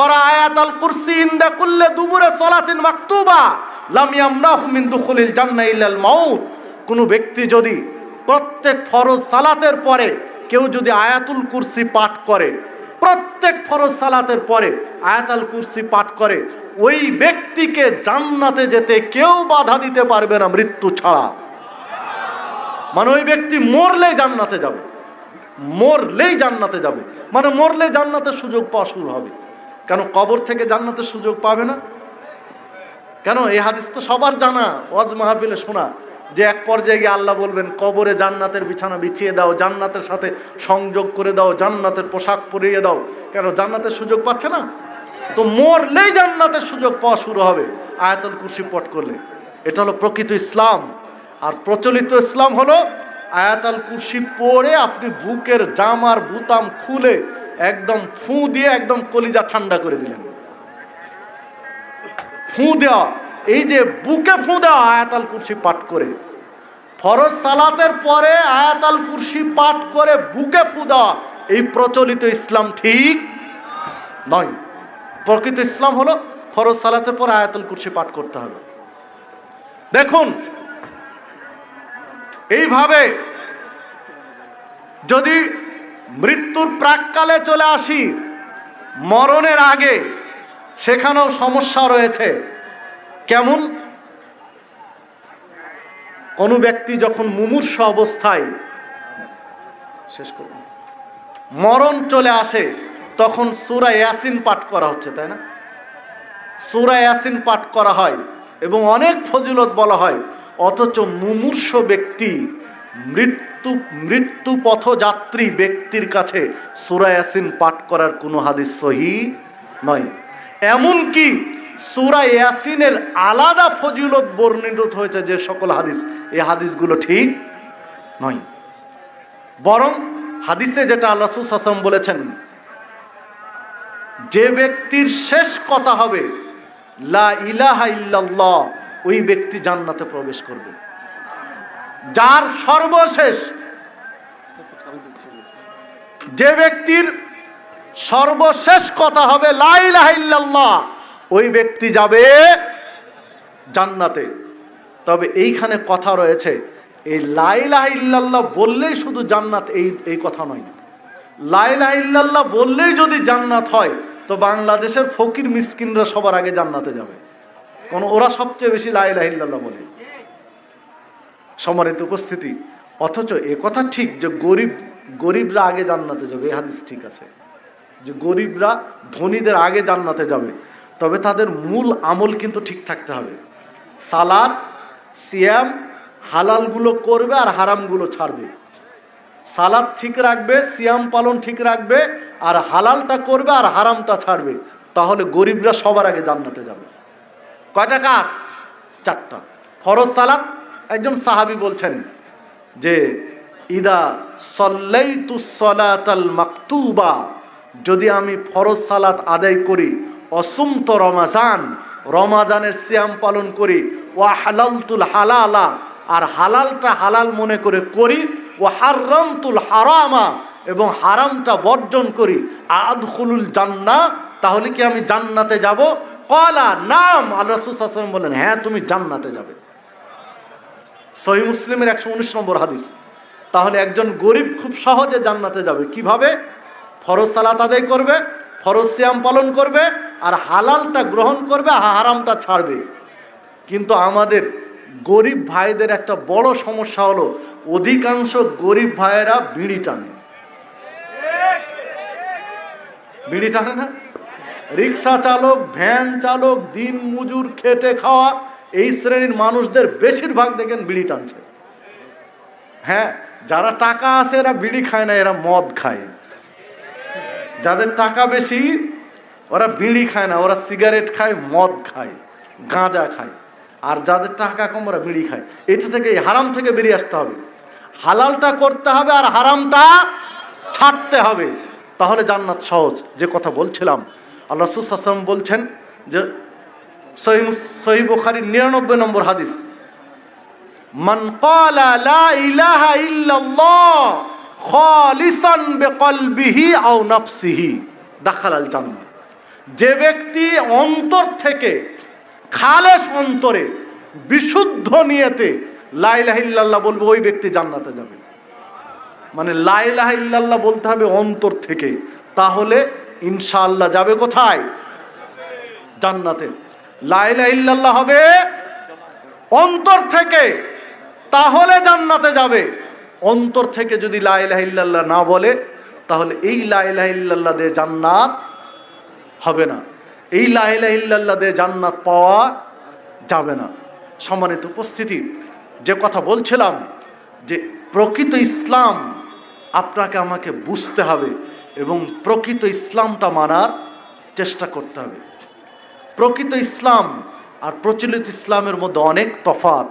করা আয়াতাল কুরসি ইনদা কুল্লে দুবুরে সলাতিন মাকতুবা। লাম ইয়ামনাহু মিন দুখুলিল জান্নাহ ইল্লাল মাউত। কোন ব্যক্তি যদি প্রত্যেক ফরজ সালাতের পরে কেউ যদি আয়াতুল কুরসি পাঠ করে, প্রত্যেক ফরজ সালাতের পরে আয়াতাল কুরসি পাঠ করে, ওই ব্যক্তিকে জান্নাতে যেতে কেউ বাধা দিতে পারবে না মৃত্যু ছাড়া। মানে ওই ব্যক্তি মরলেই জান্নাতে যাবে। মরলেই জান্নাতে যাবে। মানে মরলে জান্নাতের সুযোগ পাওয়া শুরু হবে। কেন কবর থেকে জান্নাতের সুযোগ পাবে না? কেন? এই হাদিস তো সবার জানা। ওয়াজ মাহফিলে শোনা। যে এক পর্যায়ে গিয়ে আল্লাহ বলবেন, কবরে জান্নাতের বিছানা বিছিয়ে দাও, জান্নাতের সাথে সংযোগ করে দাও, জান্নাতের পোশাক পরিয়ে দাও। কেন? জান্নাতের সুযোগ পাচ্ছে না? তো মরলেই জান্নাতের সুযোগ পাওয়া শুরু হবে। আয়াতুল কুরসি পট করলে। এটা হলো প্রকৃত ইসলাম। আর প্রচলিত ইসলাম হলো আয়াতাল কুরসি পড়ে আপনি বুকের জামার বুতাম খুলে একদম ফু দিয়ে একদম কলিজা ঠান্ডা করে দিলেন। ফু দেওয়া, এই যে বুকে ফু দেওয়া আয়াতাল কুরসি পাঠ করে, ফরজ সালাতের পরে আয়াতাল কুরসি পাঠ করে বুকে ফু দেওয়া, এই প্রচলিত ইসলাম ঠিক নয়। প্রকৃত ইসলাম হলো ফরজ সালাতের পর আয়াতুল কুরসি পাঠ করতে হবে। দেখুন, এইভাবে যদি মৃত্যুর প্রাককালে চলে আসি। মরণের আগে সেখানেও সমস্যা রয়েছে। কেমন? কোনো ব্যক্তি যখন মুমূর্ষ অবস্থায়, শেষ করব মরণ চলে আসে, তখন সুরা ইয়াসিন পাঠ করা হচ্ছে, তাই না? সুরা ইয়াসিন পাঠ করা হয় এবং অনেক ফজিলত বলা হয়, অথচ মুমূর্ষ ব্যক্তি মৃত্যু মৃত্যু পথযাত্রী ব্যক্তির কাছে সুরা ইয়াসিন পাঠ করার কোনো হাদিস সহি নয়। এমনকি সুরা ইয়াসিনের আলাদা ফজিলত বর্ণিত হয়েছে যে সকল হাদিস, এই হাদিসগুলো ঠিক নয়। বরং হাদিসে যেটা আল্লাহ হাসাম বলেছেন, যে ব্যক্তির শেষ কথা হবে, লা ইলাহা ইল্লাল্লাহ ওই ব্যক্তি জান্নাতে প্রবেশ করবে। যার সর্বশেষ যে ব্যক্তির সর্বশেষ কথা হবে, লা ইলাহা ওই ব্যক্তি যাবে জান্নাতে। তবে এইখানে কথা রয়েছে, এই লাইলাহ ইল্লাল্লাহ বললেই শুধু জান্নাত এই এই কথা নয়। লাইলাহ ইল্লাল্লাহ বললেই যদি জান্নাত হয়, তো বাংলাদেশের ফকির মিসকিনরা সবার আগে জান্নাতে যাবে। কোন, ওরা সবচেয়ে বেশি লাইলাহ ইল্লাল্লাহ বলে। সম্মানিত উপস্থিতি। অথচ এ কথা ঠিক যে গরিব, গরিবরা আগে জান্নাতে যাবে, এই হাদিস ঠিক আছে। যে গরিবরা ধনীদের আগে জান্নাতে যাবে। তবে তাদের মূল আমল কিন্তু ঠিক থাকতে হবে। সালাদ, সিয়াম, হালালগুলো করবে আর হারামগুলো ছাড়বে। সালাদ ঠিক রাখবে, সিয়াম পালন ঠিক রাখবে, আর হালালটা করবে আর হারামটা ছাড়বে। তাহলে গরিবরা সবার আগে জান্নাতে যাবে। কয়টা কাজ? চারটা। ফরজ সালাদ একজন সাহাবি বলছেন যে, ইদা সল্লাইতু সলাতাল মাকতুবা, যদি আমি ফরজ সালাত আদায় করি, অসুমত রমাজান, রমাজানের সিয়াম পালন করি ও হালালতুল হালালা, আর হালালটা হালাল মনে করে করি ও হারামতুল হারামা, এবং হারামটা বর্জন করি, আদখুলুল জান্না, তাহলে কি আমি জান্নাতে যাব? কলা নাম। আল্লাহ বলেন হ্যাঁ তুমি জান্নাতে যাবে। সহি মুসলিমের একশো উনিশ নম্বর হাদিস। তাহলে একজন গরিব খুব সহজে জান্নাতে যাবে। কীভাবে? ফরজ সালাত আদায় করবে, ফরজ সিয়াম পালন করবে, আর হালালটা গ্রহণ করবে হারামটা ছাড়বে। কিন্তু আমাদের গরিব ভাইদের একটা বড় সমস্যা হলো, অধিকাংশ গরিব ভাইয়েরা বিড়ি টানে। বিড়ি টানে না? রিক্সা চালক, ভ্যান চালক, দিন মজুর, খেটে খাওয়া এই শ্রেণির মানুষদের বেশিরভাগ দেখেন বিড়ি টানছে। হ্যাঁ যারা টাকা আছে এরা বিড়ি খায় না, এরা মদ খায়। যাদের টাকা বেশি, ওরা বিড়ি খায় না, ওরা সিগারেট খায়, মদ খায়, গাঁজা খায়। আর যাদের টাকা কম, ওরা বিড়ি খায়। এটা থেকে, হারাম থেকে বেরিয়ে আসতে হবে। হালালটা করতে হবে আর হারামটা ছাড়তে হবে। তাহলে জান্নাত সহজ, যে কথা বলছিলাম। আল্লাহ সুসাম বলছেন যে সহি সহি নিরানব্বই নম্বর হাদিস। মান ক্বালা লা ইলাহা ইল্লাল্লাহ খালিসান বিকলবিহি আও নাফসিহি। দাখালাল জান্নাহ যে ব্যক্তি অন্তর থেকে খালেস অন্তরে বিশুদ্ধ নিয়েতে লাইলাহিল্লাহ বলবে, ওই ব্যক্তি জান্নাতে যাবে। মানে লাইলাহ ইল্লাল্লাহ বলতে হবে অন্তর থেকে। তাহলে ইনশাআল্লাহ যাবে কোথায়? জান্নাতে। লাইলাহ ইল্লাল্লাহ হবে। অন্তর থেকে তাহলে জান্নাতে যাবে। অন্তর থেকে যদি লাইলাহ ইল্লাল্লাহ না বলে, তাহলে এই লাইলাহ ইল্লাল্লাহ দিয়ে জান্নাত হবে না। এই লাইলাহ ইল্লাল্লাহ দিয়ে জান্নাত পাওয়া যাবে না। সম্মানিত উপস্থিতি, যে কথা বলছিলাম যে প্রকৃত ইসলাম আপনাকে আমাকে বুঝতে হবে এবং প্রকৃত ইসলামটা মানার চেষ্টা করতে হবে। প্রকৃত ইসলাম আর প্রচলিত ইসলামের মধ্যে অনেক তফাৎ।